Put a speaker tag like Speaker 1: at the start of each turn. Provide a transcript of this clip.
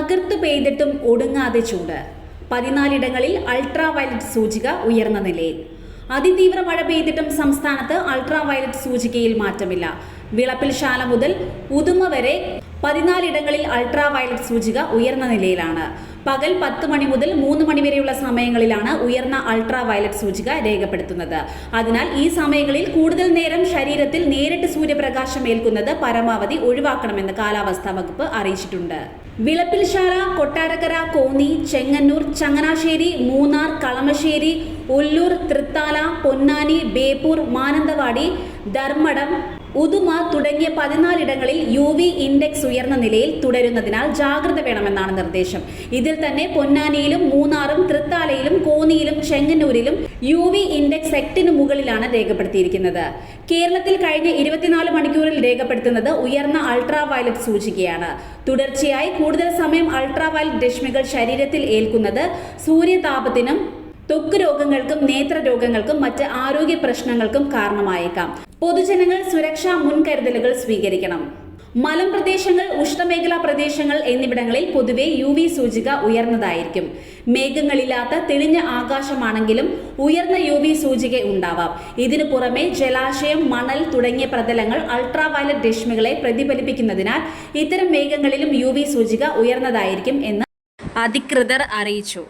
Speaker 1: തകർത്തു പെയ്തിട്ടും ഒടുങ്ങാതെ ചൂട്. പതിനാലിടങ്ങളിൽ ultra violet സൂചിക ഉയർന്ന നിലയിൽ. അതിതീവ്ര മഴ പെയ്തിട്ടും സംസ്ഥാനത്ത് അൾട്രാ വയലറ്റ് സൂചികയിൽ മാറ്റമില്ല. വിളപ്പിൽ ശാല മുതൽ ഉദുമ വരെ പതിനാലിടങ്ങളിൽ അൾട്രാ വയലറ്റ് സൂചിക ഉയർന്ന നിലയിലാണ്. പകൽ പത്ത് മണി മുതൽ മൂന്ന് മണി വരെയുള്ള സമയങ്ങളിലാണ് ഉയർന്ന അൾട്രാ വയലറ്റ് സൂചിക രേഖപ്പെടുത്തുന്നത്. അതിനാൽ ഈ സമയങ്ങളിൽ കൂടുതൽ നേരം ശരീരത്തിൽ നേരിട്ട് സൂര്യപ്രകാശം ഏൽക്കുന്നത് പരമാവധി ഒഴിവാക്കണമെന്ന് കാലാവസ്ഥാ വകുപ്പ് അറിയിച്ചിട്ടുണ്ട്. വിളപ്പിൽശാല കൊട്ടാരക്കര കോന്നി ചെങ്ങന്നൂർ ചങ്ങനാശ്ശേരി മൂന്നാർ കളമശ്ശേരി ഉല്ലൂർ തൃത്താല പൊന്നാനി ബേപ്പൂർ മാനന്തവാടി ധർമ്മടം ഉദുമ തുടങ്ങിയ പതിനാലിടങ്ങളിൽ യു വി ഇൻഡെക്സ് ഉയർന്ന നിലയിൽ തുടരുന്നതിനാൽ ജാഗ്രത വേണമെന്നാണ് നിർദ്ദേശം. ഇതിൽ തന്നെ പൊന്നാനിയിലും മൂന്നാറും തൃത്താലയിലും കോന്നിയിലും ചെങ്ങന്നൂരിലും യു വി ഇൻഡെക്സ് എട്ടിന് മുകളിലാണ് രേഖപ്പെടുത്തിയിരിക്കുന്നത്. കേരളത്തിൽ കഴിഞ്ഞ ഇരുപത്തിനാല് മണിക്കൂറിൽ രേഖപ്പെടുത്തുന്നത് ഉയർന്ന അൾട്രാ വയലറ്റ് സൂചികയാണ്. തുടർച്ചയായി കൂടുതൽ സമയം അൾട്രാ വയലറ്റ് രശ്മികൾ ശരീരത്തിൽ ഏൽക്കുന്നത് സൂര്യതാപത്തിനും ത്വക്ക് രോഗങ്ങൾക്കും നേത്ര രോഗങ്ങൾക്കും മറ്റ് ആരോഗ്യ പ്രശ്നങ്ങൾക്കും കാരണമായേക്കാം. പൊതുജനങ്ങൾ സുരക്ഷാ മുൻകരുതലുകൾ സ്വീകരിക്കണം. മലമ്പ്രദേശങ്ങൾ ഉഷ്ണമേഖലാ പ്രദേശങ്ങൾ എന്നിവിടങ്ങളിൽ പൊതുവെ യു വി സൂചിക ഉയർന്നതായിരിക്കും. മേഘങ്ങളില്ലാത്ത തെളിഞ്ഞ ആകാശമാണെങ്കിലും ഉയർന്ന യു വി സൂചിക ഉണ്ടാവാം. ഇതിനു പുറമെ ജലാശയം മണൽ തുടങ്ങിയ പ്രതലങ്ങൾ അൾട്രാവയലറ്റ് രശ്മികളെ പ്രതിഫലിപ്പിക്കുന്നതിനാൽ ഇത്തരം മേഘങ്ങളിലും യു സൂചിക ഉയർന്നതായിരിക്കും എന്ന് അധികൃതർ അറിയിച്ചു.